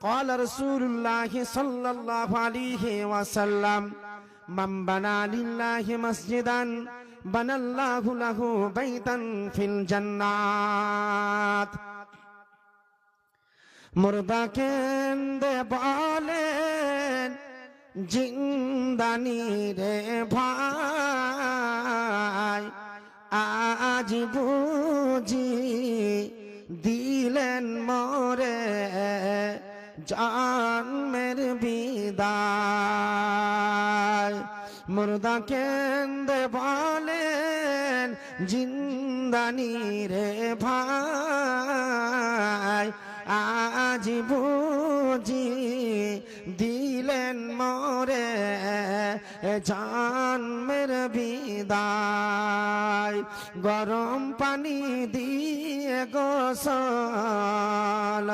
قال رسول الله صلى الله عليه وسلم من بنى لله مسجدا بنى الله له بيتا في الجنات মুর্দা কেন্দে বলেন জিন্দানি রে ভাই আজ বুঝি দিলেন মরে জন্মের বিদায়। মুর্দা কেন্দ্র বলেন জিন্দানি রে ভাই আজ জন্মের বিদায়, গরম পানি দিয়ে গোসল,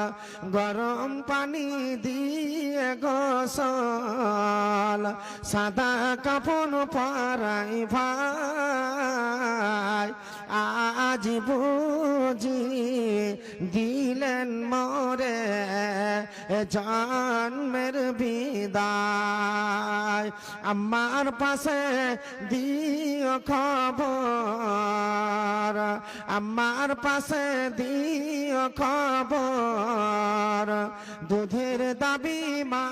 গরম পানি দিয়ে গোসল, সাদা কাপন পারাই ভাই, আজ বুঝি দিলেন মরে জন্মের বিদায়। আমার পাশে দিও খবর, আমার পাশে দিও খবর। দুধের দাবি মা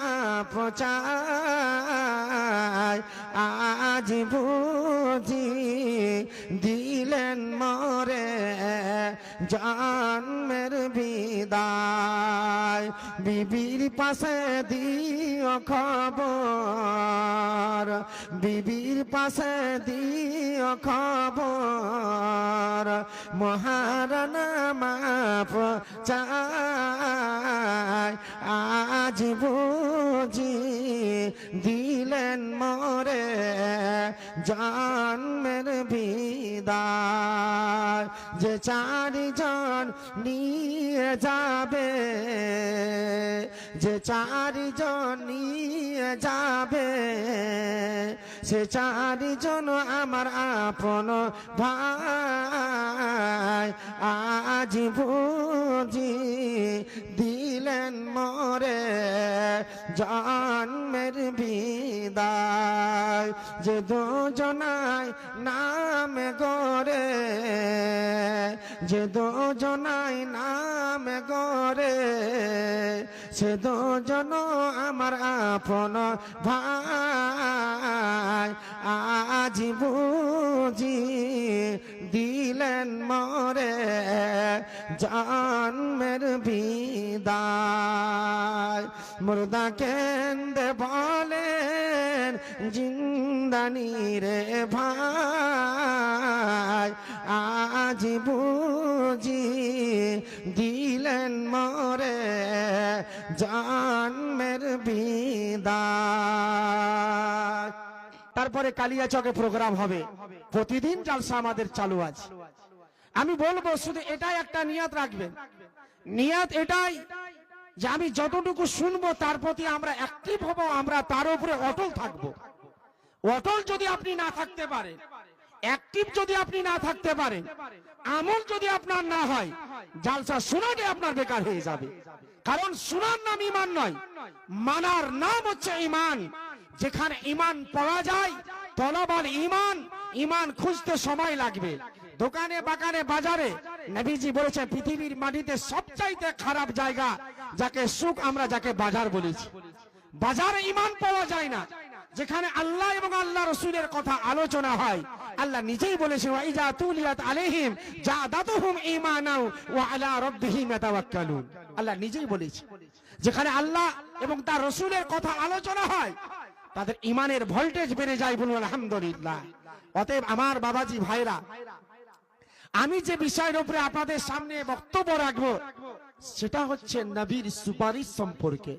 প্রচার আজ বুঝি দিলেন মরে জন্মের বিদায়, বিবির পাশে দিও খবর, বিবির পাশে দিও খবর মহারানা মাপ চায় আজ বুঝি দিলেন মরে জন্মের বিদায়। যে চারিজন নিয়ে যাবে, যে চারিজন নিয়ে যাবে, সে চারিজন আমার আপন ভাই। আজ বুঝি দিলেন মরে জন্মের বিদায়, যে দুজনায় নাম গরে যে দুজনায় নাম গরে সে দুজন আমার আপন ভাই। আজ বুঝি দিলেন মরে জন্মের বিদায়। মুর্দা কেন্দ্রে বলেন জিন্দানি রে ভাই, আজ বুঝি দিলেন মরে জন্মের বিদায়। তারপরে কালিয়াচকে প্রোগ্রাম হবে। প্রতিদিন জালসা আমাদের চালু আছে আমি বলব, শুধু এটাই একটা নিয়াত রাখবেন। নিয়াত এটাই যে আমি যতটুকু শুনব তার প্রতি আমরা অ্যাক্টিভ হব, আমরা তার উপরে অটল থাকব। অটল যদি আপনি না থাকতে পারেন অ্যাক্টিভ যদি আপনি না থাকতে পারেন, আমল যদি আপনার না হয়, জালসা শোনাটি আপনার বেকার হয়ে যাবে। কারণ শোনার নাম ইমান নয়, মানার নাম হচ্ছে ইমান যেখানে ইমান পাওয়া যায় তলবাল ইমান ইমান খুঁজতে সময় লাগবে। দোকানে বাগানে বাজারে, নবীজি বলেছে পৃথিবীর মাটিতে সবচাইতে খারাপ জায়গা যাকে সুখ আমরা যাকে বাজার বলেছি। বাজারে ইমান পাওয়া যায় না। যেখানে আল্লাহ এবং আল্লাহ রসুলের কথা আলোচনা হয়, আল্লাহ নিজেই বলেছে ওয়াইজা তুলিয়াত আলাইহিম জাদাতুহুম ঈমানাও ওয়া আলা রাব্বিহিম ইয়াতাওয়াক্কালুন। আল্লাহ নিজেই বলেছে, যেখানে আল্লাহ এবং তার রসুলের কথা আলোচনা হয়, তাদের ইমানের ভোল্টেজ বেড়ে যায় বলুন, আলহামদুলিল্লাহ। অতএব আমার বাবাজি ভাইরা, আমি যে বিষয়ের উপরে আপনাদের সামনে বক্তব্য রাখব সেটা হচ্ছে নবীর সুপারিশ সম্পর্কে।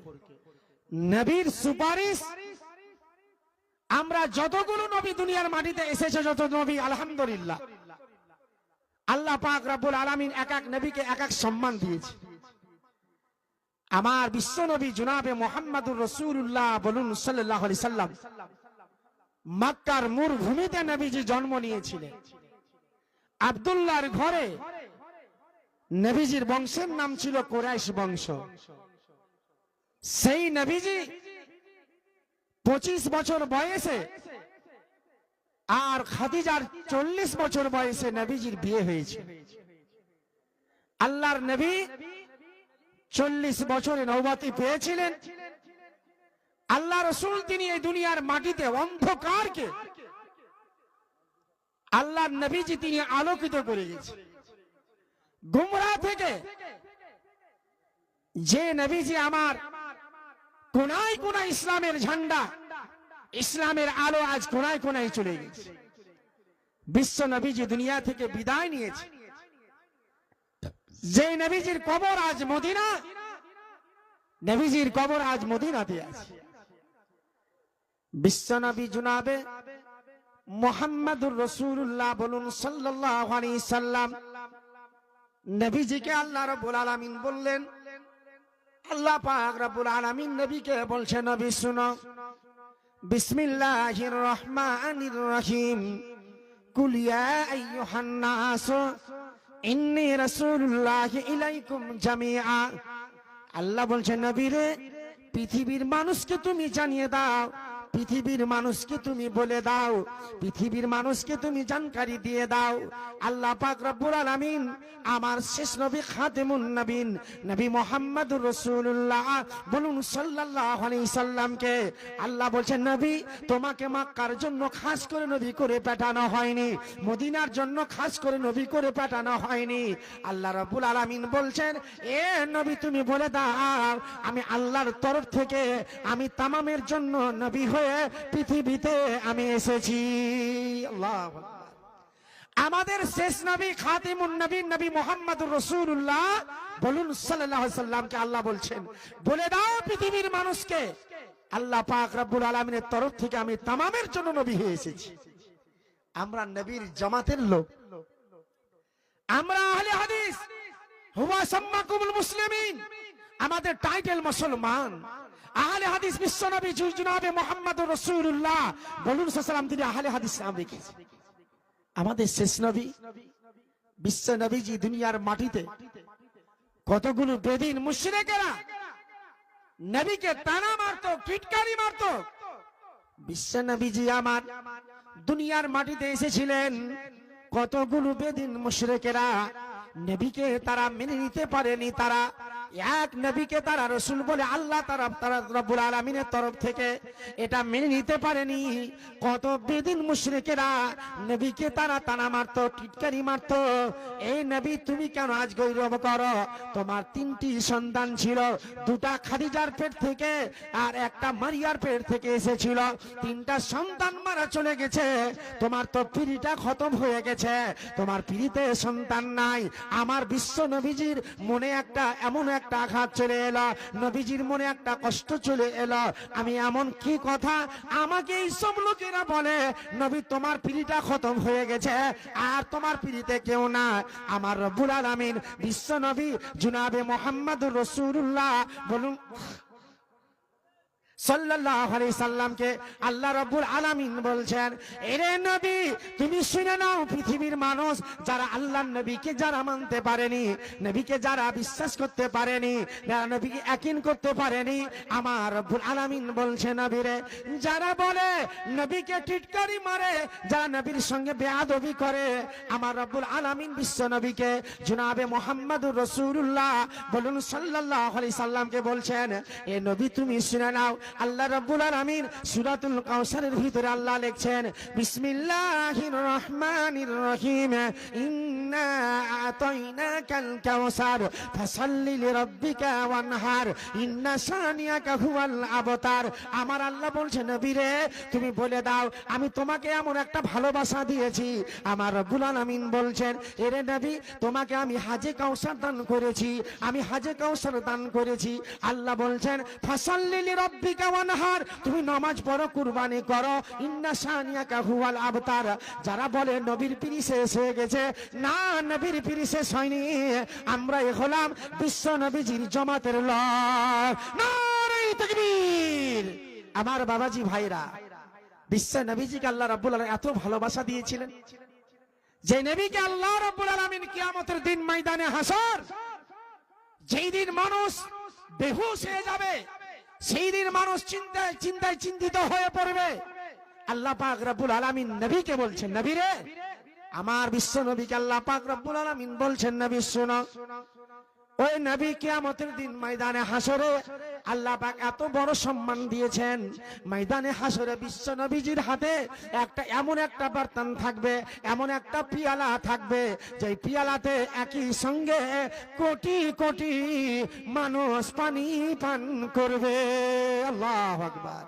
নবীর সুপারিশ, আমরা যতগুলো নবী দুনিয়ার মাটিতে এসেছে, যত নবী, আলহামদুলিল্লাহ। আল্লাহ পাক রাব্বুল আলামিন এক এক নবীকে এক এক সম্মান দিয়েছে। আমার বিশ্ব নবী জুনাবে মোহাম্মদুর রসুল্লাহ বলুন সাল্লাহ আলি সাল্লাম, মক্কার মরুভূমিতে নবীজি জন্ম নিয়েছিলেন। আবদুল্লাহর ঘরে নবীজির বংশের নাম ছিল কোরাইশ বংশ। সেই নবীজি পঁচিশ বছর বয়সে আর খাদিজার চল্লিশ বছর বয়সে নবীজির বিয়ে হয়েছে। আল্লাহর নবী চল্লিশ বছরে নৌবাতি পেয়েছিলেন। আল্লাহ রসুল তিনি এই দুনিয়ার মাটিতে অন্ধকারকে আল্লাহ নবীজি তিনি আলোকিত করে গেছে গুমরা থেকে যে নবীজি আমার কোনায় কোনায় ইসলামের ঝান্ডা, ইসলামের আলো আজ কোনায় কোনায় চলে গেছে। বিশ্ব নবীজি দুনিয়া থেকে বিদায় নিয়েছে। যে নবীজির কবর আজ মদিনা, নবীজির কবর আজ মদিনাতে আছে। বিশ্ব নবী জুনাবে মোহাম্মদুর রসুল্লাহ বলুন আলাইহি সাল্লাম নবীজিকে আল্লাহ রাব্বুল আলামিন বললেন, আল্লাহ পাক রাব্বুল আলামিন নবীকে বলছে, নবী শুনো, বিসমিল্লাহির রহমানির রহিম, কুল ইয়া আইয়ুহান নাস, ইন্নী রাসূলুল্লাহ ইলাইকুম জামিআ। আল্লাহ বলছে নবী রে পৃথিবীর মানুষকে তুমি জানিয়ে দাও পৃথিবীর মানুষকে তুমি বলে দাও, পৃথিবীর মানুষকে তুমি জানকারি দিয়ে দাও। আল্লাহ পাক রব্বুল আলামিন আমার শেষ নবী খাতেমুন নবীন, নবী মোহাম্মদুর রাসূলুল্লাহ বলুন সাল্লাল্লাহু আলাইহি সাল্লামকে, আল্লাহ বলছেন, নবী, তোমাকে মক্কার জন্য খাস করে নবী করে পাঠানো হয়নি, মদিনার জন্য খাস করে নবী করে পাঠানো হয়নি। আল্লাহ রাব্বুল আলামিন বলছেন, এ নবী, তুমি বলে দাও, আমি আল্লাহর তরফ থেকে, আমি তামামের জন্য নবী হয়ে পৃথিবীতে আমি এসেছি। আমাদের শেষ নবী খাতিমুন নবী নবী মোহাম্মদুর রসুল্লাহ বলুন আলাইহি সাল্লামকে আল্লাহ বলছেন? বলে দাও পৃথিবীর মানুষকে। আল্লাহ পাক রব্বুল আলামিনের তরফ থেকে আমি তামামের জন্য নবী হয়ে এসেছি। আমরা নবীর জামাতের লোক। আমরা আহলে হাদিস। হুয়া সাম্মাকুমুল মুসলিমিন। আমাদের টাইটেল মুসলমান। আহলে হাদিস বিশ্বনবী জুজনাবে মোহাম্মদুর রাসূলুল্লাহ। বলুন সাল্লাম তিনি আহলে হাদিস নাম রেখেছে আমাদের শেষ নবী, বিশ্ব নবীজি দুনিয়ার মাটিতে কতগুলো বেদিন মুশরিকেরা নবীকে টানা মারতো টিটকারি মারতো। বিশ্ব নবীজি আমার দুনিয়ার মাটিতে এসেছিলেন। কতগুলো বেদিন মুশরিকেরা নবীকে তারা মেনে নিতে পারেনি, তারা এক নবীকে তারা রসুল বলে আল্লাহ তারা তারা আলমিনের তরফ থেকে এটা মেনে নিতে পারেনি। কত বেদিন মুশরিকেরা নবীকে তারা তানা মারতো, টিটকারি মারতো। এই নবী, তুমি কেন আজ গৌরব করো? তোমার তিনটি সন্তান ছিল, দুটা খাদিজার পেট থেকে আর একটা মারিয়ার পেট থেকে এসেছিল। তিনটা সন্তান মারা চলে গেছে। তোমার তো পিড়িটা খতম হয়ে গেছে। তোমার পিড়িতে সন্তান নাই। আমার বিশ্ব নবীজির মনে একটা এমন একটা আঘাত চলে এলো, নবীজির মনে একটা কষ্ট চলে এলো। আমি এমন কি কথা? আমাকে এই সব লোকেরা বলে, নবী, তোমার পিড়িটা খতম হয়ে গেছে, আর তোমার পিড়িতে কেউ না আমার রব্বুল আলামিন বিশ্ব নবী জুনাবে মোহাম্মদ রসুল্লাহ বলুন সাল্লাল্লাহু সাল্লামকে আল্লাহ রাব্বুল আলামিন বলছেন, এরে নবী, তুমি শুনে নাও পৃথিবীর মানুষ যারা আল্লাহর নবীকে যারা মানতে পারেনি, নবীকে যারা বিশ্বাস করতে পারেনি করতে পারেনি, আমার রব্বুল আলামিন বলছে যারা বলে নবীকে টিটকারি মারে, যারা নবীর সঙ্গে বেয়াদবি করে, আমার রব্বুল আলামিন বিশ্ব নবীকে জনাবে মোহাম্মদুর রাসূলুল্লাহ বলুন সাল্লাল্লাহু আলাইহি সাল্লামকে বলছেন, এ নবী, তুমি শুনে নাও আল্লাহ রাব্বুল আলামিন সূরাতুল কাউসারের ভিতরে আল্লাহ লিখছেন, বিসমিল্লাহির রহমানির রহিম, ইন্না আতাইনাকাল কাউসার লিরাব্বিকা ওয়ানহার, ইন্না হুয়াল আবতার। আমার আল্লাহ নবীরে তুমি বলে দাও, আমি তোমাকে এমন একটা ভালোবাসা দিয়েছি। আমার রব্বুল আলামিন বলছেন, এরে নবী, তোমাকে আমি হাজে কাউসার দান করেছি, আমি হাজে কাউসার দান করেছি। আল্লাহ বলছেন, ফাসাল্লি লিরাব্বিকা ওয়ানহার তুমি নামাজ পড়ো, কুরবানি করো। ইন্না শানিয়াকা আবতার। যারা বলে নবীর পিরি শেষ হয়ে গেছে, না, নবীর পিরি শেষ হয়নি। আমরা এ হলাম বিশ্ব নবীজির জমাতের তাকবীর। আমার বাবাজি, ভাইরা, বিশ্ব নবীজিকে আল্লাহ রাব্বুল এত ভালোবাসা দিয়েছিলেন যে নবীকে আল্লাহ রাব্বুল আলামিন কিয়ামতের দিন ময়দানে হাসর। যেই দিন মানুষ বেহুশ হয়ে যাবে সেই দিন মানুষ চিন্তায় চিন্তায় চিন্তিত হয়ে পড়বে। আল্লাহ পাক রব্বুল আলামিন নবীকে বলছেন, নবী রে, আমার বিশ্ব নবীকে আল্লাহ পাক রব্বুল আলামিন বলছেন, নবী, শোনো ওই নবী কিয়ামতের দিন ময়দানে হাসরে আল্লাহ পাক এত বড় সম্মান দিয়েছেন। ময়দানে হাসরে বিশ্ব নবীজির হাতে একটা, এমন একটা বর্তন থাকবে, এমন একটা পিয়ালা থাকবে যে পিয়ালাতে একই সঙ্গে কোটি কোটি মানুষ পানি পান করবে। আল্লাহ আকবার।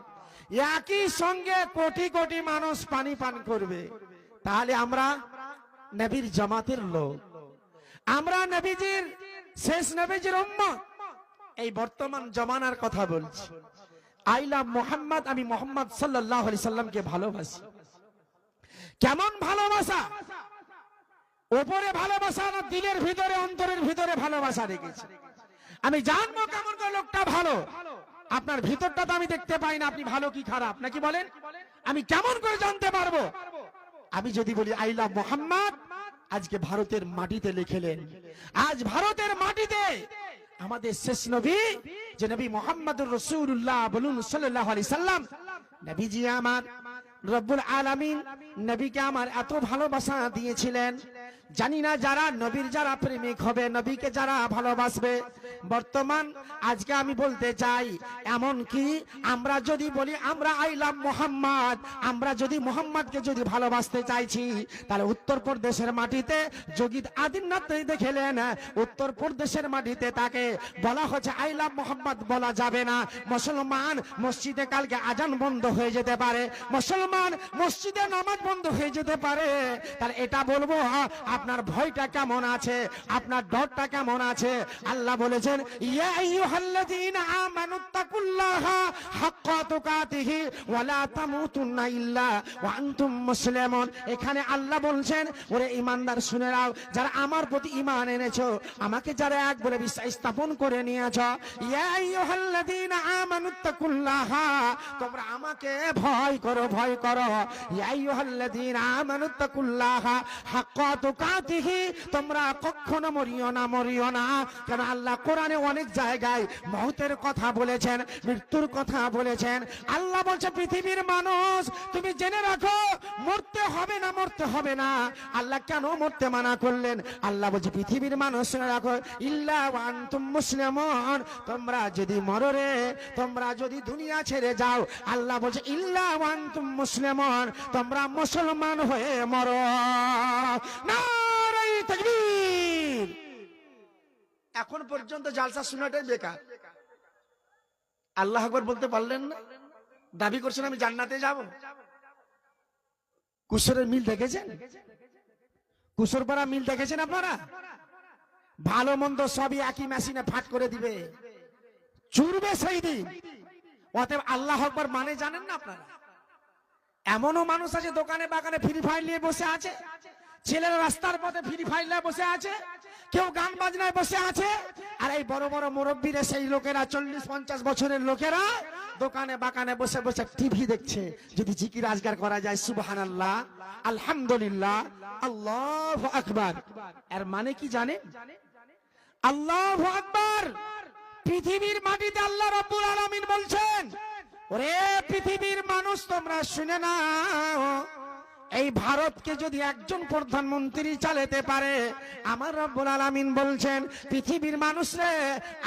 একই সঙ্গে কোটি কোটি মানুষ পানি পান করবে। তাহলে আমরা নবীর জামাতের লোক। আমরা নবীজির শেষ নবীজির উম্মত। এই বর্তমান জমানার কথা বলছি। আইলা মোহাম্মদ আমি মোহাম্মদ সাল্লাল্লাহু আলাইহি সাল্লামকে ভালোবাসি। কেমন ভালোবাসা? ওপরে ভালোবাসা না দিলের ভিতরে, অন্তরের ভিতরে ভালোবাসা রেখেছে। আমি জানব কেমন করে লোকটা ভালো। আপনার ভিতরটা তো আমি দেখতে পাই না, আপনি ভালো কি খারাপ? নাকি বলেন? আমি কেমন করে জানতে পারব? আমি যদি বলি আই লাভ মোহাম্মদ আজকে ভারতের মাটিতে লিখেলেন। আজ ভারতের মাটিতে আমাদের শেষ নবী যে নবী মোহাম্মদুর রসুল্লাহ বলুন সাল্লাম, নবীজি আমার রব্বুল আলামিন, নবীকে আমার এত ভালোবাসা দিয়েছিলেন। জানি না যারা নবীর যারা প্রেমিক হবে, নবীকে যারা ভালোবাসবে। বর্তমান আজকে আমি বলতে চাই, এমন কি আমরা যদি বলি, আমরা আইলাম মোহাম্মদ, আমরা যদি মোহাম্মদকে যদি ভালোবাসতে চাইছি, তাহলে উত্তরপ্রদেশের মাটিতে যোগী আদিত্যনাথ দেখেলেন উত্তর প্রদেশের মাটিতে তাকে বলা হচ্ছে আইলাম মোহাম্মদ বলা যাবে না। মুসলমান মসজিদে কালকে আজান বন্ধ হয়ে যেতে পারে। মুসলমান মসজিদে নামাজ বন্ধ হয়ে যেতে পারে। তাহলে এটা বলব আপনার ভয়টা কেমন আছে? আপনার ডরটা কেমন আছে? আল্লাহ বলেছেন এখানে আল্লাহ বলছেন, ওরে ঈমানদার, শুনে নাও, যারা আমার প্রতি ইমান এনেছো, আমাকে যারা এক বলে বিশ্বাস স্থাপন করে নিয়েছো তোমরা আমাকে ভয় করো ভয় করো। হাক্কা তুকাতিহি তোমরা কখনো মরিও না মরিও না। কেন আল্লাহ কোরআনে অনেক জায়গায় মহতের কথা বলেছেন, মৃত্যুর কথা বলেছেন। আল্লাহ বলছে, পৃথিবীর মানুষ, তুমি জেনে রাখো, মরতে হবে না, মরতে হবে না। আল্লাহ কেন মরতে মানা করলেন? আল্লাহ বলছে, পৃথিবীর মানুষ শুনে রাখো, ইল্লা ওয়ান্তুম মুসলিমন। তোমরা যদি মরো রে, তোমরা যদি দুনিয়া ছেড়ে যাও, আল্লাহ বলছে, ইল্লা ওয়ান্তুম মুসলিমন। তোমরা মুসলমান হয়ে মরো। নারাই তাকবীর। এখন পর্যন্ত জালসা শোনাটাই বেকার। আল্লাহ আকবর বলতে পারলেন না? দাবি করছেন আমি জান্নাতে যাব। কুশোরের মিল দেখেছেন? কুশোরপাড়া মিল দেখেছেন আপনারা? ভালো মন্দ সবই একই মেশিনে ফাট করে দিবে। চুরবে সেই দিন। অতএব আল্লাহ আকবর মানে জানেন না আপনারা? এমনও মানুষ আছে দোকানে বাগানে ফ্রি ফায়ার নিয়ে বসে আছে। ছেলেরা রাস্তার পথে ফ্রি ফায়ার বসে আছে, কেউ গান বাজনায় বসে আছে, আর এই বড় বড় মুরব্বীরা, সেই লোকেরা, চল্লিশ পঞ্চাশ বছরের লোকেরা দোকানে বাগানে বসে বসে টিভি দেখছে। যদি জিকির আজগার করা যায় সুবহান আল্লাহ আলহামদুলিল্লাহ, আল্লাহ আকবার। এর মানে কি জানে? আল্লাহ আকবার। পৃথিবীর মাটিতে আল্লাহ রব্বুল আলামিন বলছেন, ওরে পৃথিবীর মানুষ, তোমরা শুনে নাও এই ভারতকে যদি একজন প্রধানমন্ত্রী চালাতে পারে আমার রব্বুল আলামিন বলছেন পৃথিবীর মানুষরে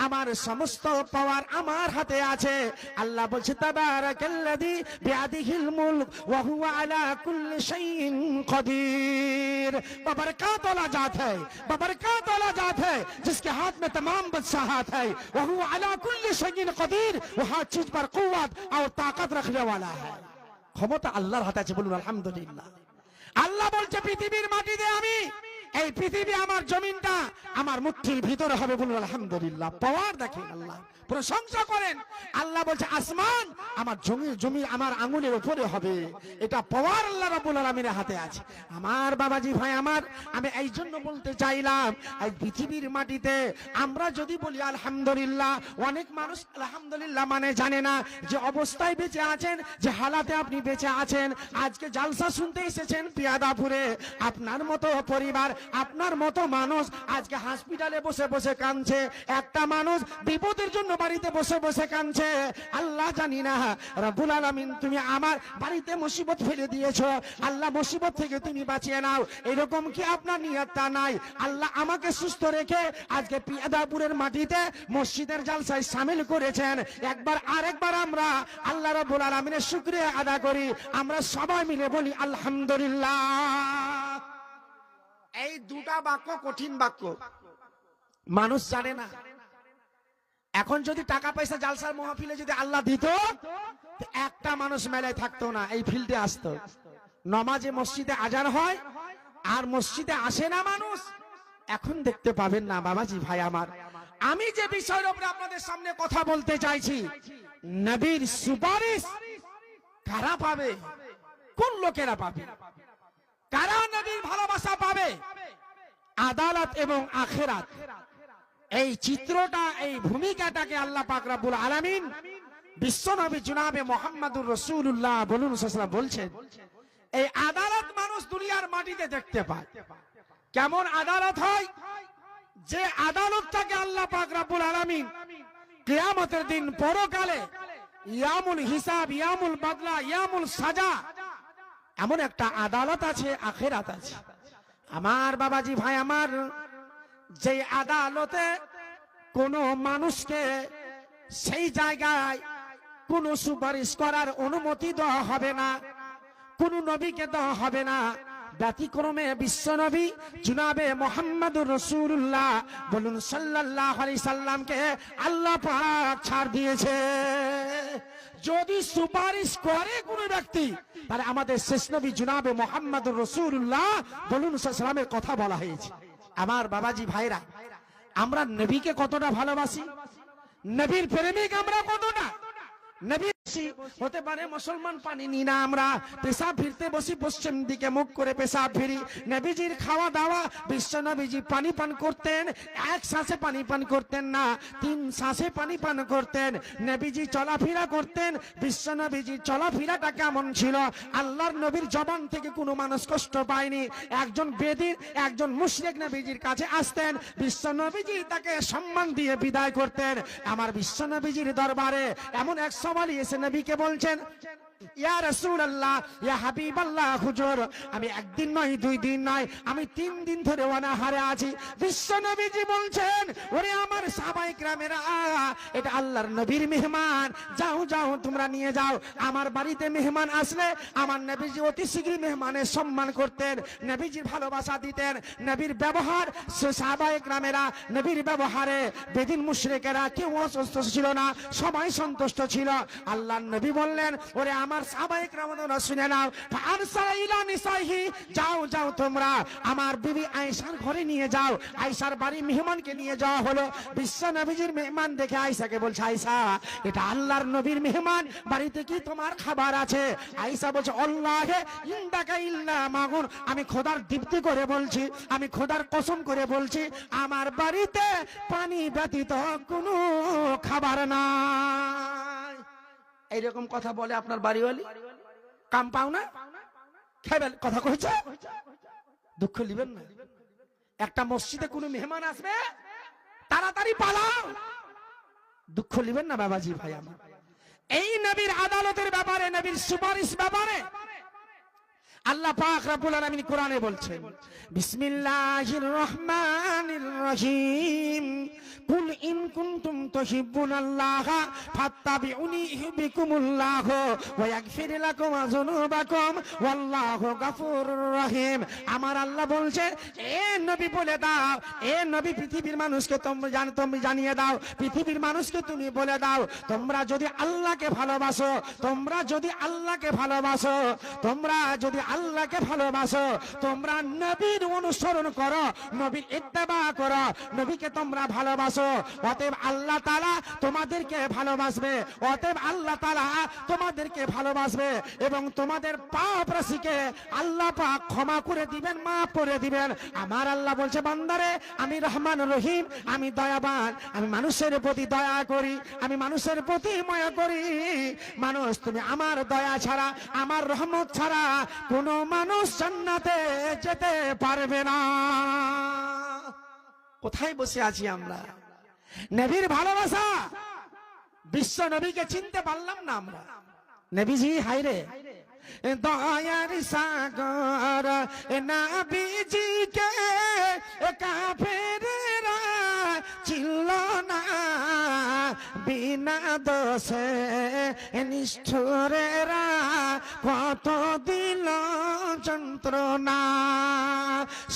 আমার সমস্ত পাওয়ার আমার হাতে আছে আল্লাহ বলছে তাবারাকাল্লাযী বিয়াদিহিল মুলক ওয়া হুয়া আলা কুল্লি শাইইন कदीर बबरकत वाला जात है बबरकत वाला जात है जिसके हाथ में तमाम बादशाहत है वह अला कुल्ली शैइन कदीर वो हर चीज पर कुव्वत और ताकत रखने वाला है ক্ষমতা আল্লাহর হাতে আছে বলুন আলহামদুলিল্লাহ। আল্লাহ বলছে পৃথিবীর মাটিতে আমি এই পৃথিবী আমার জমিনটা, আমার মুঠির ভিতরে হবে বলুন, আলহামদুলিল্লাহ। পাওয়ার দেখেন আল্লাহ। প্রশংসা করেন। আল্লাহ বলছে, আসমান আমার জমি জমি আমার আঙুলের উপরে হবে। এটা পাওয়ার আল্লাহ রাব্বুল আলামিনের হাতে আছে। আমার বাবাজি ভাই আমার, আমি এই জন্য বলতে চাইলাম, এই পৃথিবীর মাটিতে আমরা যদি বলি, আলহামদুলিল্লাহ, অনেক মানুষ আলহামদুলিল্লাহ মানে জানে না যে অবস্থায় বেঁচে আছেন, যে হালাতে আপনি বেঁচে আছেন। আজকে জালসা শুনতে এসেছেন পিয়াদাপুরে। আপনার মতো পরিবার আপনার মতো মানুষ আজকে হসপিটালে বসে বসে কাঁদছে। একটা মানুষ বিপদের জন্য বাড়িতে বসে বসে কাঁদছে। আল্লাহ জানি না, রব্বুল আলামিন তুমি আমার বাড়িতে মুসিবত ফেলে দিয়েছ। আল্লাহ মুসিবত থেকে তুমি বাঁচিয়ে নাও। এরকম কি আপনার নিয়তটা নাই? আল্লাহ আমাকে সুস্থ রেখে আজকে পিয়াদাপুরের মাটিতে মসজিদের জালসায় সামিল করেছেন। একবার আরেকবার আমরা আল্লাহ রব্বুল আলামিনের শুকরিয়া আদা করি। আমরা সবাই মিলে বলি, আলহামদুলিল্লাহ। এই দুটা বাক্য কঠিন বাক্য। মানুষ জানে না। এখন যদি টাকা পয়সা জালসার মহাফিলে যদি আল্লাহ দিত একটা মানুষ মেলায় থাকতো না, এই ফিল্ডে আসতো। নমাজে মসজিদে আজান হয়, আর মসজিদে আসে না মানুষ। এখন দেখতে পাবেন না, বাবাজি ভাই আমার। আমি যে বিষয়ের উপরে আপনাদের সামনে কথা বলতে চাইছি, নবীর সুপারিশ কারা পাবে? কোন লোকেরা পাবে? কারা নবীর ভালোবাসা পাবে? আদালত এবং আখেরাত। এই চিত্রটা, এই ভূমিকাটাকে আল্লাহ পাক আলামিন বিশ্বনবী জুনাবে মোহাম্মদুর রসুল্লাহ বলুন বলছেন, এই আদালত মানুষ দুনিয়ার মাটিতে দেখতে পায়। কেমন আদালত হয়? যে আদালতটাকে আল্লাহ পাক রাব্বুল আলামিন কিয়ামতের দিন পরকালে ইয়ামুল হিসাব, ইয়ামুল বাদলা, ইয়ামুল সাজা এমন একটা আদালত আছে, আখেরাত আছে। আমার বাবাজি ভাই, আমার যে আদালতে কোন মানুষকে সেই জায়গায় কোন সুপারিশ করার অনুমতি দেওয়া হবে না, কোন নবীকে দেওয়া হবে না, ব্যতিক্রমে বিশ্ব নবী জুনাবে মোহাম্মদুর রসুল্লাহ বলুন সাল্লাল্লাহু আলাইহি সাল্লামকে আল্লাহ ছাড় দিয়েছে। যদি সুপারিশ করে কোন ব্যক্তি, তাহলে আমাদের শেষ নবী জুনাবে মোহাম্মদ রসুল্লাহ বলুন সালামের কথা বলা হয়েছে। আমার বাবাজি ভাইরা, আমরা নবীকে কতটা ভালোবাসি? নবীর প্রেমিক আমরা কতটা? হতে পারে মুসলমান পানি নি না আমরা। ফিরতে বসি, পশ্চিম দিকে মুখ করে ফিরি। নবীজির খাওয়া দাওয়া, বিশ্ব নবীজি পানি পান করতেন। এক শ্বাসে পানি পান করতেন না, তিন শ্বাসে পানি পান করতেন। চলাফেরা করতেন, বিশ্ব নবীজি চলাফেরাটা কেমন ছিল, আল্লাহর নবীর জবান থেকে কোনো মানুষ কষ্ট পায়নি। একজন বেদির একজন মুশরিক নবীজির কাছে আসতেন, বিশ্ব নবীজি তাকে সম্মান দিয়ে বিদায় করতেন। আমার বিশ্ব নবীজির দরবারে এমন এক সওয়ালি এসে নবীকে বলছেন ইয়া রাসূলুল্লাহ, ইয়া হাবিবাল্লাহ, হুজুর, আমি একদিন নয়, দুই দিন নয়, আমি তিন দিন ধরে অনাহারে আছি। বিশ্ব নবীজি বলছেন, ওরে আমার সাহাবাই গ্রামেরা এটা আল্লাহর নবীর মেহমান। যাও যাও, তোমরা নিয়ে যাও। আমার বাড়িতে মেহমান আসলে আমার নবীজি অতি শীঘ্রই মেহমানের সম্মান করতেন, নবীজির ভালোবাসা দিতেন। নবীর ব্যবহার সাহাবাই গ্রামেরা নবীর ব্যবহারে বেদিন মুশরিকেরা কেউ অসুস্থ ছিল না, সবাই সন্তুষ্ট ছিল। আল্লাহর নবী বললেন, ওরে আমার সাহাবাই গ্রামরা শুনে নাও। ফারসালা ইলা নিসাইহি। যাও যাও তোমরা। আমার বিবি আয়েশার ঘরে নিয়ে যাও। আয়েশার বাড়ি মেহমানকে নিয়ে যাওয়া হলো। বিশ্ব নবীজির মেহমান দেখে আয়েশাকে বলছে, আয়েশা, এটা আল্লাহর নবীর মেহমান। বাড়িতে কি তোমার খাবার আছে? আয়েশা বলছে, আল্লাহে ইন্দাকা ইল্লা মাগুন। আমি খোদার দীপ্তি করে বলছি, আমি খোদার কসম করে বলছি, আমার বাড়িতে পানি ব্যতীত কোনো খাবার নাই। এইরকম কথা বলে আপনার বাড়িওয়ালি? কাম পাও না? খেবেল কথা কইছে? দুঃখ লিবেন না। একটা মসজিদে কোনো মেহমান আসবে, তাড়াতাড়ি পালাও। দুঃখ লিবেন না বাবাজি ভাই আমার। এই নবীর আদালতের ব্যাপারে, নবীর সুপারিশ ব্যাপারে আল্লাহ পাক রব্বুল আলামিন কোরআনে বলছেন, বিসমিল্লাহির রহমানির রহিম। কুল ইন কুনতুম তুহিব্বুনাল্লাহ ফাত্তাবিউনি ইউহিব্বুকুমুল্লাহ ওয়া ইয়াগফির লাকুম যুনুবাকুম। ওয়াল্লাহু গফুরুর রহিম। আমার আল্লাহ বলছে, এ নবী বলে দাও, এ নবী পৃথিবীর মানুষকে তোমরা জান তুমি জানিয়ে দাও, পৃথিবীর মানুষকে তুমি বলে দাও, তোমরা যদি আল্লাহকে ভালোবাসো, তোমরা যদি আল্লাহকে ভালোবাসো, তোমরা যদি আল্লাহকে ভালোবাসো। তোমরা নবীর অনুসরণ করো নবীর ইত্তেবা করো, নবীকে তোমরা ভালোবাসো। অতএব আল্লাহ তাআলা তোমাদেরকে ভালোবাসবে। অতএব আল্লাহ তাআলা তোমাদেরকে ভালোবাসবে এবং তোমাদের পাপ রাশিকে আল্লাহ পাক ক্ষমা করে দিবেন, মাফ করে দিবেন। আমার আল্লাহ বলছে, বান্দারে, আমি রহমান রহিম, আমি দয়াবান, আমি মানুষের প্রতি দয়া করি, আমি মানুষের প্রতি মায়া করি। মানুষ, তুমি আমার দয়া ছাড়া, আমার রহমত ছাড়া কোন কোনো মানুষ জান্নাতে যেতে পারবে না। কোথায় বসে আছি আমরা? নবীর ভালোবাসা বিশ্ব নবীকে চিনতে পারলাম না আমরা। নবীজি হাইরে দয়ার সাগর নাবিজিকে চিল্ল না। বিনা দোষে নিষ্ঠুরেরা কত দিল যন্ত্রণা?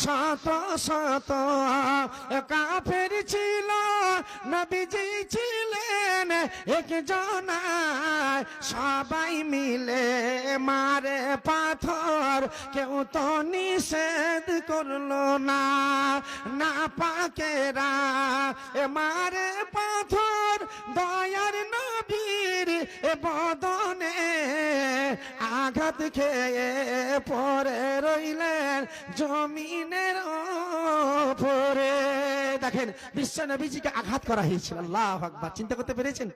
শত শত কাফের ছিল, নবীজি ছিলেন একজন সবাই মিলে মারে পাথর, কেউ তো নিষেধ করল না। না পাকেরা এ মারে পাথর, দয়ার এ বদনে আঘাত খেয়ে পরে রইলেন জমিনের ওপরে দেখেন, বিশ্ব নবীজিকে আঘাত করা হয়েছিল। আল্লাহ আকবার, চিন্তা করতে পেরেছেন?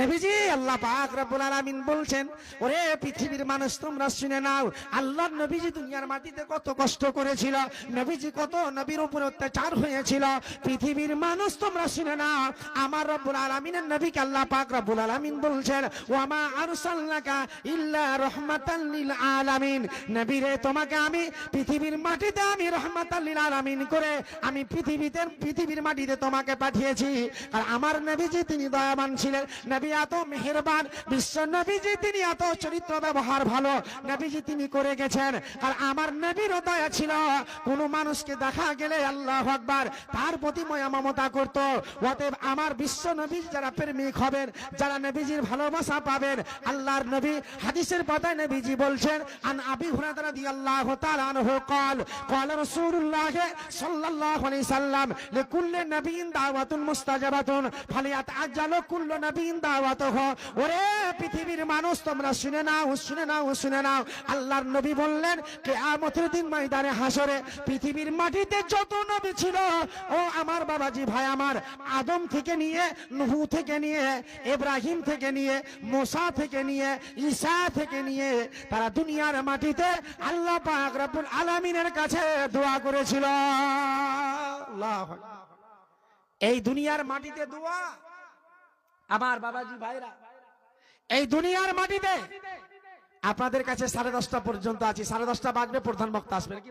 নবীজি আল্লাহ পাক রব্বুল আলামিন বলছেন, ওরে পৃথিবীর মানুষ, তোমরা শুনে নাও, আল্লাহর নবীজি দুনিয়ার মাটিতে কত কষ্ট করেছিল, নবীজি কত নবীর উপরে অত্যাচার হয়েছিল। পৃথিবীর মানুষ, তোমরা শুনে নাও, আমার রব্বুল আলামিনের নবীকে আল্লাহ পাক রব্বুল আলামিন বলছেন, ওয়ামা আরসালনাকা ইল্লা রাহমাতাল লিল আলামিন। নবী রে তোমাকে আমি পৃথিবীর মাটিতে আমি রহমাতাল লিল আলামিন করে আমি পৃথিবীতে পৃথিবীর মাটিতে তোমাকে পাঠিয়েছি আর আমার নবীজি তিনি দয়াবান ছিলেন নবী এত মেহেরবান বিশ্ব নবীজি তিনি এত চরিত্র ব্যবহার ভালো নবীজি তিনি করে গেছেন আর আমার নবীরও দয়া ছিল কোন মানুষকে দেখা গেলে আল্লাহ আকবার তার প্রতি ময়া মমতা করত অতএব আমার বিশ্ব নবী যারা প্রেমিক হবেন যারা নবীজির ভালোবাসা পাবেন আল্লাহর নবী হাদিসের পাতায় নবীজি বলছেন আন আবি হুরায়রা রাদিয়াল্লাহু তাআলা আনহু قال قال رسول الله صلى الله আলাইহি সাল্লাম লিকুল্লি নবীন দাওয়াতুন মুস্তাজাবাতুন, ফালিয়াত আজ্জালু কুল্লু নবীন দাওয়াতুহু। ওরে পৃথিবীর মানুষ, তোমরা শুনে নাও শুনে নাও শুনে নাও। আল্লাহর নবী বললেন, কিয়ামতের দিন ময়দানে হাসরে পৃথিবীর মাটিতে যত নবী ছিল, ও আমার বাবাজি ভাই আমার, আদম থেকে নিয়ে, নহু থেকে নিয়ে এব্রাহিম থেকে নিয়ে, মোসা থেকে নিয়ে, ঈসা থেকে নিয়ে, তারা দুনিয়ার মাটিতে আল্লাহ পাক রব্বুল আলামিনের কাছে দোয়া করেছিল। এই দুনিয়ার মাটিতে দোয়া, আমার বাবাজি ভাইরা, এই দুনিয়ার মাটিতে আপনাদের কাছে সাড়ে দশটা পর্যন্ত আছি। সাড়ে দশটা বাজবে, প্রধান বক্তা আসবে কি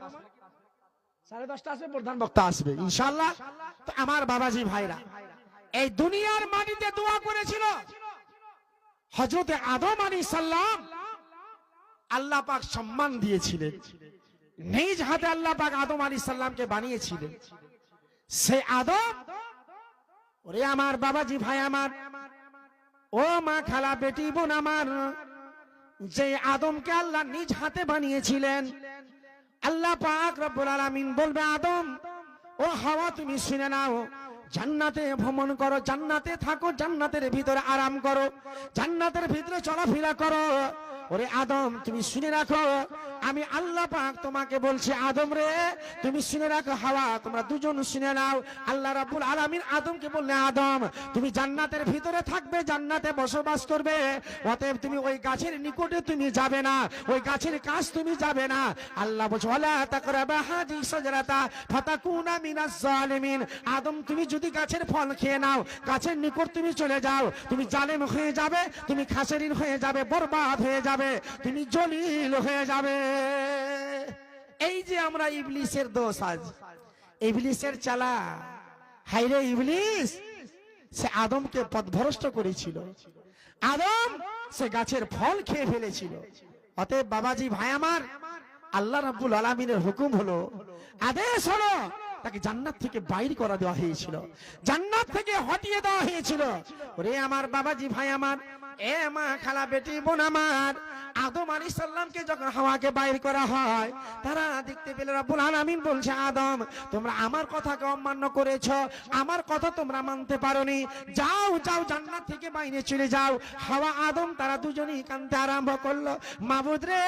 সাড়ে দশটা আসবে, প্রধান বক্তা আসবে ইনশাল্লাহ আমার বাবাজি ভাইরা, এই দুনিয়ার মাটিতে দোয়া করেছিল হজরতে আদম আলী সাল্লাম আল্লাহ পাক সম্মান দিয়েছিলেন। নিজ হাতে আল্লাহ পাক আদম আলী সাল্লামকে বানিয়েছিলেন। সে আদম, ওরে আমার বাবাজি ভাই আমার, ও মা খালা বেটি বোন আমার, যে আদমকে আল্লাহ নিজ হাতে বানিয়েছিলেন। আল্লাহ পাক রব্বুল আলামিন বলবে, আদম, ও হাওয়া তুমি শুনে নাও, জান্নাতে ভ্রমণ করো, জান্নাতে থাকো, জান্নাতের ভিতরে আরাম করো, জান্নাতের ভিতরে চলাফেরা করো। ওরে আদম, তুমি শুনে রাখো, আমি আল্লাহ পাক তোমাকে বলছি, আদম রে, তুমি শুনে রাখো হাওয়া, তোমরা দুজন শুনে নাও। আল্লাহ রাব্বুল আলামিন আদমকে বললে আদম, তুমি জান্নাতের ভিতরে থাকবে, জান্নাতে বসবাস করবে, অতএব তুমি ওই গাছের নিকটে তুমি যাবে না, ওই গাছের কাছ তুমি যাবে না। আল্লাহ বলছে, ওয়ালা তাকরাবা হাজি সাজরাতা, ফাতাকুনা মিনাজ জালিমিন। আদম, তুমি যদি গাছের ফল খেয়ে নাও, গাছের নিকট তুমি চলে যাও, তুমি জালেম হয়ে যাবে, তুমি খাসেরিন হয়ে যাবে, বরবাদ হয়ে যাবে। তুমি জলিল হয়ে যাবে। এই যে আমরা ইবলিসের দোষ আজ, ইবলিসের চালা। হাইরে ইবলিস, সে আদমকে পথভ্রষ্ট করেছিল। আদম সে গাছের ফল খেয়ে ফেলেছিল। অতএব বাবাজি, ভাই আমার, আল্লাহ রাব্বুল আলামিনের হুকুম হলো, আদেশ হলো, তাকে জান্নাত থেকে বাইর করা দেওয়া হয়েছিল। জান্নাত থেকে হটিয়ে দেওয়া হয়েছিল। ওরে আমার বাবাজি, ভাই আমার এ মা খালা বেটি বোন আমার, আদম আলী সাল্লামকে যখন হাওয়াকে বাইর করা হয়, তারা দেখতে পেলে রাব্বুল আলামিন বলছে, আদম, তোমরা আমার কথাকে অমান্য করেছ, আমার কথা তোমরা মানতে পারোনি। যাও যাও, জান্নাত থেকে বাইরে চলে যাও। হাওয়া আদম, তারা দুজনেই কানতে আরম্ভ করল। মাবুদ রে,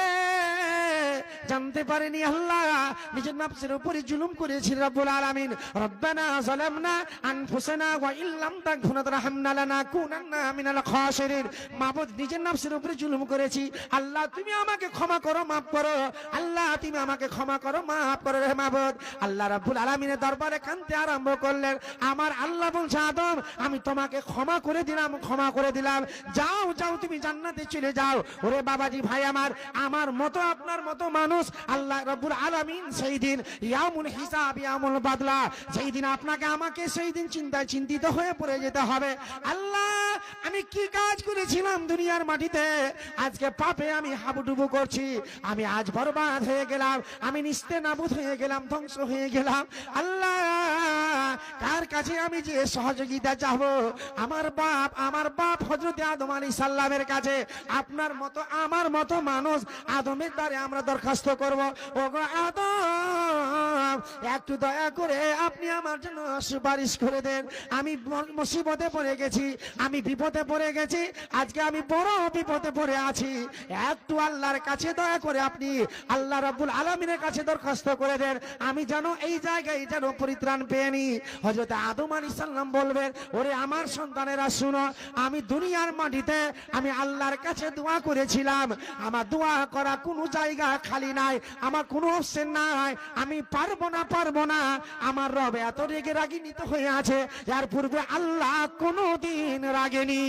জানতে পারেনি আল্লাহ, নিজের নাফসের উপরে জুলুম করেছিল রাব্বুল আলামিন। রব্বানা যালামনা আনফুসানা ওয়া ইল্লাম তাগফির ওয়া তারহামনা লানাকুনান্না মিনাল খাসিরিন। মাবুদ নিজের নাফসের উপরে জুলুম করেছি। আল্লাহ, তুমি আমাকে ক্ষমা করো, মাফ করো। আল্লাহ, তুমি আমাকে ক্ষমা করো, মাফ করো রে মাবুদ। আল্লাহ রাব্বুল আলামিনের দরবারে কানতে আরম্ভ করলেন। আমার আল্লাহ বলছে, আদম, আমি তোমাকে ক্ষমা করে দিলাম, ক্ষমা করে দিলাম। যাও যাও, তুমি জান্নাতে চলে যাও। ওরে বাবাজি ভাই আমার আমার মতো, আপনার মতো মানুষ আল্লাহ রাব্বুল আলামিন সেই দিন ইয়ামুল হিসাব ইয়ামুল বাদলা, সেই দিন আপনাকে আমাকে সেই দিন চিন্তায় চিন্তিত হয়ে পড়ে যেতে হবে। আল্লাহ, আমি কি কাজ করেছিলাম দুনিয়ার মাটিতে। আজকে পাপে আমি হাবুডুবু করছি। আমি আজ বরবাদ হয়ে গেলাম। আমি নিস্তে নাবুদ হয়ে গেলাম, ধ্বংস হয়ে গেলাম। আল্লাহ, কার কাছে আমি যে সহযোগিতা চাবো? আমার বাপ আমার বাপ হজরত আদম আলী সাল্লামের কাছে। আপনার মতো, আমার মতো মানুষ আদমের দ্বারে আমরা দরখাস্ত করব। ও আদম! একটু দয়া করে আপনি আমার জন্য সুপারিশ করে দেন। আমি মুসিবতে পড়ে গেছি, আমি বিপদে পড়ে গেছি, আজকে আমি বড় বিপদে পড়ে আছি। একটু আল্লাহর কাছে দয়া করে আপনি আল্লাহ রাব্বুল আলমিনের কাছে দরখাস্ত করে দেন। আমি যেন এই জায়গায় যেন পরিত্রাণ পেয়ে নি। হজরত আদম আলী সাল্লাম বলবেন, ওরে আমার সন্তানেরা, শুনো, আমি দুনিয়ার মাটিতে আমি আল্লাহর কাছে দোয়া করেছিলাম। আমার দোয়া করা কোনো জায়গা খালি নাই, আমার কোনো অপশন নাই। আমি পারব না, পারব না। আমার রব এত রেগে রাগিনিত হয়ে আছে, যার পূর্বে আল্লাহ কোনো দিন রাগেনি।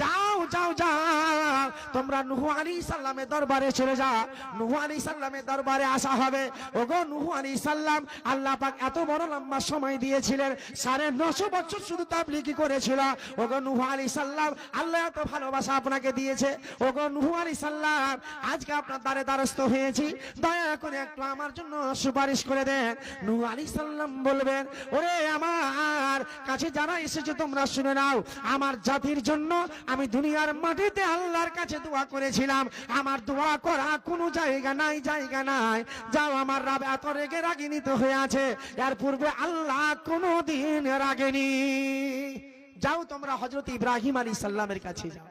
যাও যাও যাও। তোমরা নুহু আলী সাল্লামের দরবারে চলে যাও। নুহু আলী সাল্লামের দরবারে আসা হবে। ওগো নুহু আলী সাল্লাম আল্লাহ পাক এত বড় লম্বা সময় দিয়েছিলেন, সাড়ে নশো বছর শুধু তাবলিকি করেছিল। ওগো নুহু আলী সাল্লাম আল্লাহ এত ভালোবাসা আপনাকে দিয়েছে। ওগো নুহু আলী সাল্লাম আজকে আপনার দ্বারে দ্বারস্থ হয়েছি। দয়া করে একটু আমার জন্য সুপারিশ করে দেন নুহু আলী সাল্লাম বলবেন, ওরে আমার কাছে যারা এসেছে, তোমরা শুনে নাও, আমার জাতির জন্য আমি দুনিয়ার মাটিতে আল্লাহর কাছে দোয়া করেছিলাম। আমার দোয়া করা কোনো জায়গা নাই জায়গা নাই। যাও, আমার রাব এত রেগে রাগিনিত হয়ে আছে। এর পূর্বে আল্লাহ কোনো দিন রাগেনি। যাও, তোমরা হজরত ইব্রাহিম আলী সাল্লামের কাছে যাও।